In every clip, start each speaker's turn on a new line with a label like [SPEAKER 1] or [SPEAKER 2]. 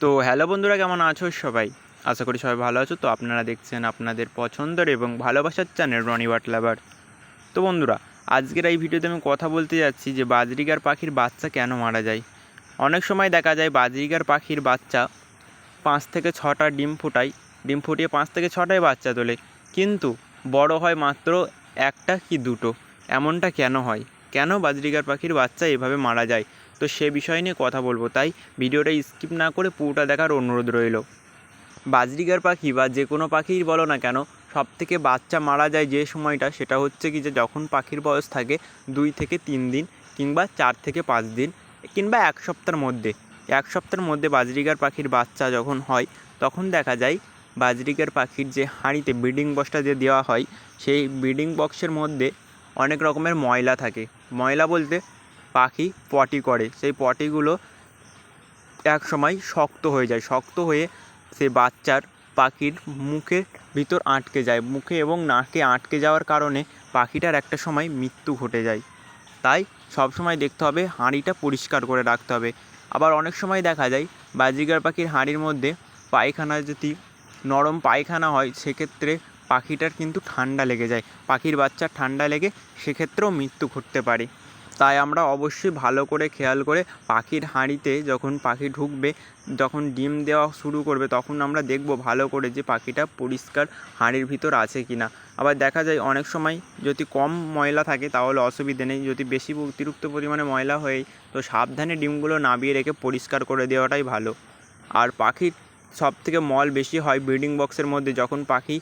[SPEAKER 1] তো হ্যালো বন্ধুরা, কেমন আছো সবাই? আশা করি সবাই ভালো আছো। তো আপনারা দেখছেন আপনাদের পছন্দের এবং ভালোবাসার চ্যানেল রনি বাট লাভার তো বন্ধুরা, আজকের এই ভিডিওতে আমি কথা বলতে যাচ্ছি যে বাজরিগার পাখির বাচ্চা কেন মারা যায়? অনেক সময় দেখা যায় বাজরিগার পাখির বাচ্চা পাঁচ থেকে ছটা ডিম ফোটায়, ডিম ফুটিয়ে পাঁচ থেকে ছটায় বাচ্চা তোলে। কিন্তু বড় হয় মাত্র একটা কি দুটো, এমনটা কেন হয়? কেন বাজরিকার পাখির বাচ্চা এভাবে মারা যায়? তো সে বিষয় নিয়ে কথা বলব। তাই ভিডিওটা স্কিপ না করে পুরোটা দেখার অনুরোধ রইল। বাজরিকার পাখি বা যে কোনো পাখিই বলো না কেন সব থেকে বাচ্চা মারা যায় যে সময়টা সেটা হচ্ছে কি যে যখন পাখির বয়স থাকে দুই থেকে তিন দিন কিংবা চার থেকে পাঁচ দিন কিংবা এক সপ্তাহের মধ্যে। এক সপ্তাহের মধ্যে বাজরিকার পাখির বাচ্চা যখন হয়, তখন দেখা যায় বাজরিকার পাখির যে হাঁড়িতে ব্রিডিং বক্সটা যে দেওয়া হয়, সেই ব্রিডিং বক্সের মধ্যে অনেক রকমের ময়লা থাকে। ময়লা বলতে পাখি পটি করে। সেই পটিগুলো এক সময় শক্ত হয়ে যায়। শক্ত হয়ে সে বাচ্চার পাখির মুখের ভিতর আটকে যায়। মুখে এবং নাকে আটকে যাওয়ার কারণে পাখিটার একটা সময় মৃত্যু ঘটে যায়। তাই সব সময় দেখতে হবে, হাঁড়িটা পরিষ্কার করে রাখতে হবে। আবার অনেক সময় দেখা যায়, বাজিগার পাখির হাঁড়ির মধ্যে পায়খানা যদি, নরম পায়খানা হয়, সেক্ষেত্রে পাখিটার কিন্তু ঠান্ডা লেগে যায়। পাখির বাচ্চার ঠান্ডা লেগে সেক্ষেত্রেও মৃত্যু ঘটতে পারে। তাই আমরা অবশ্যই ভালো করে খেয়াল করে পাখির হাঁড়িতে যখন পাখি ঢুকবে, যখন ডিম দেওয়া শুরু করবে, তখন আমরা দেখব ভালো করে যে পাখিটা পরিষ্কার হাঁড়ির ভিতর আছে কি না। আবার দেখা যায় অনেক সময় যদি কম ময়লা থাকে তাহলে অসুবিধে নেই। যদি বেশি অতিরিক্ত পরিমাণে ময়লা হয়, তো সাবধানে ডিমগুলো নামিয়ে রেখে পরিষ্কার করে দেওয়াটাই ভালো। আর পাখির সব থেকে মল বেশি হয় ব্রিডিং বক্সের মধ্যে যখন পাখি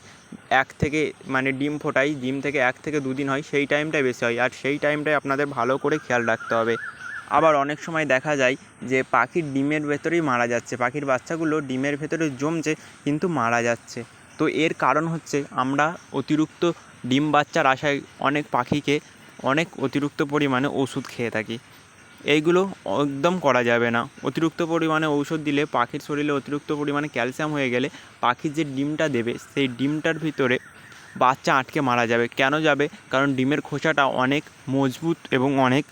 [SPEAKER 1] এক থেকে মানে ডিম ফোটায় ডিম থেকে এক থেকে দুদিন হয়, সেই টাইমটাই বেশি হয়। আর সেই টাইমটাই আপনাদের ভালো করে খেয়াল রাখতে হবে। আবার অনেক সময় দেখা যায় যে পাখির ডিমের ভেতরেই মারা যাচ্ছে। পাখির বাচ্চাগুলো ডিমের ভেতরে জমছে, কিন্তু মারা যাচ্ছে। তো এর কারণ হচ্ছে আমরা অতিরিক্ত ডিম বাচ্চার আশায় অনেক পাখিকে অনেক অতিরিক্ত পরিমাণে ওষুধ খেয়ে থাকি। এইগুলো একদম করা যাবে না। অতিরিক্ত পরিমাণে ঔষধ দিলে পাখির শরীরে অতিরিক্ত পরিমাণে ক্যালসিয়াম হয়ে গেলে পাখির যে ডিমটা দেবে, সেই ডিমটার ভিতরে বাচ্চা আটকে মারা যাবে। কেন যাবে? কারণ ডিমের খোসাটা অনেক মজবুত এবং অনেক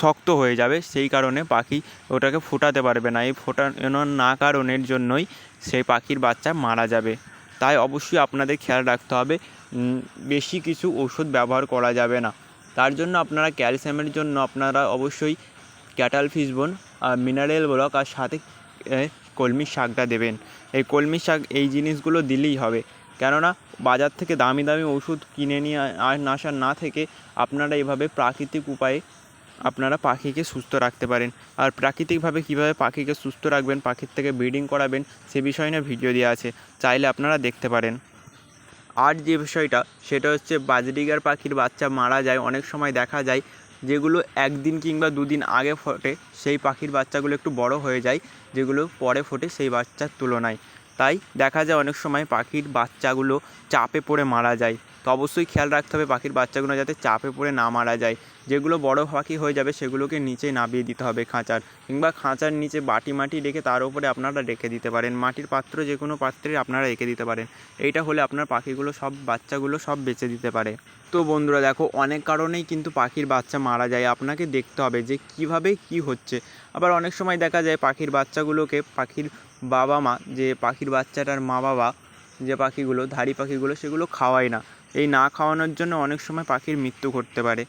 [SPEAKER 1] শক্ত হয়ে যাবে, সেই কারণে পাখি ওটাকে ফোটাতে পারবে না। এই ফোটানো না কারণের জন্যই সেই পাখির বাচ্চা মারা যাবে। তাই অবশ্যই আপনাদের খেয়াল রাখতে হবে বেশি কিছু ওষুধ ব্যবহার করা যাবে না। তার জন্য আপনারা ক্যালসিয়ামের জন্য আপনারা অবশ্যই ক্যাটাল ফিসবোন আর মিনারেল ব্লক, আর সাথে কলমি শাকটা দেবেন। এই কলমি শাক এই জিনিসগুলো দিলেই হবে। কেননা, বাজার থেকে দামি দামি ওষুধ কিনে নিয়ে আসার না থেকে আপনারা এভাবে প্রাকৃতিক উপায়ে আপনারা পাখিকে সুস্থ রাখতে পারেন। আর প্রাকৃতিকভাবে কীভাবে পাখিকে সুস্থ রাখবেন, পাখির থেকে ব্রিডিং করাবেন, সে বিষয় নিয়ে ভিডিও দেওয়া আছে। চাইলে আপনারা দেখতে পারেন। আর যে বিষয়টা, সেটা হচ্ছে বাজরিগার পাখির বাচ্চা মারা যায়, অনেক সময় দেখা যায় যেগুলো একদিন কিংবা দুদিন আগে ফোটে, সেই পাখির বাচ্চাগুলো একটু বড়ো হয়ে যায়, যেগুলো পরে ফোটে সেই বাচ্চার তুলনায়। তাই দেখা যায় অনেক সময় পাখির বাচ্চাগুলো চাপে পড়ে মারা যায়। তো অবশ্যই খেয়াল রাখতে হবে পাখির বাচ্চাগুলো যাতে চাপে পড়ে না মারা যায়। যেগুলো বড় পাখি হয়ে যাবে সেগুলোকে নিচে নামিয়ে দিতে হবে খাঁচার কিংবা খাঁচার নিচে বাটি মাটি রেখে তার উপরে আপনারা রেখে দিতে পারেন। মাটির পাত্র যে কোনো পাত্রে আপনারা রেখে দিতে পারেন। এইটা হলে আপনার পাখিগুলো সব, বাচ্চাগুলো সব বেঁচে দিতে পারে। তো বন্ধুরা দেখো, অনেক কারণেই কিন্তু পাখির বাচ্চা মারা যায়। আপনাকে দেখতে হবে যে কীভাবে কি হচ্ছে। আবার অনেক সময় দেখা যায় পাখির বাচ্চাগুলোকে পাখির বাবা মা, যে পাখির বাচ্চাটার মা বাবা, যে পাখিগুলো, ধাড়ি পাখিগুলো, সেগুলো খাওয়ায় না। এই না খাওয়ানোর জন্য অনেক সময় পাখির মৃত্যু ঘটতে পারে।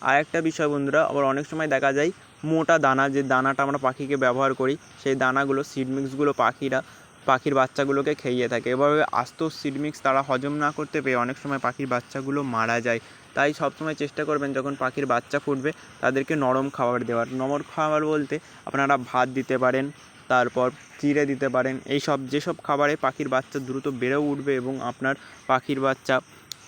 [SPEAKER 1] আর একটা বিষয় বন্ধুরা, আবার অনেক সময় দেখা যায়, মোটা দানা, যে দানাটা আমরা পাখিকে ব্যবহার করি, সেই দানাগুলো সিড মিক্সগুলো পাখিরা, পাখির বাচ্চাগুলোকে খেয়ে থাকে। এভাবে আস্ত সিড মিক্স তারা হজম না করতে পেয়ে অনেক সময় পাখির বাচ্চাগুলো মারা যায়। তাই সবসময় চেষ্টা করবেন, যখন পাখির বাচ্চা ফুটবে, তাদেরকে নরম খাবার দেওয়ার। নরম খাবার বলতে আপনারা ভাত দিতে পারেন তারপর চিড়ে দিতে পারেন। এই সব যেসব খাবারে পাখির বাচ্চা দ্রুত বেড়েও উঠবে এবং আপনার পাখির বাচ্চা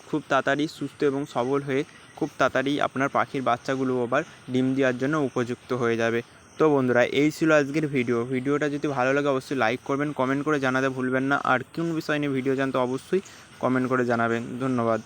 [SPEAKER 1] খুব তাড়াতাড়ি সুস্থ এবং সবল হয়ে খুব তাড়াতাড়ি আপনার পাখির বাচ্চাগুলো আবার ডিম দেওয়ার জন্য উপযুক্ত হয়ে যাবে। তো বন্ধুরা, এই ছিল আজকের ভিডিও। ভিডিওটা যদি ভালো লাগে, অবশ্যই লাইক করবেন, কমেন্ট করে জানাতে ভুলবেন না। আর কোন বিষয় নিয়ে ভিডিও জানতে অবশ্যই কমেন্ট করে জানাবেন। ধন্যবাদ।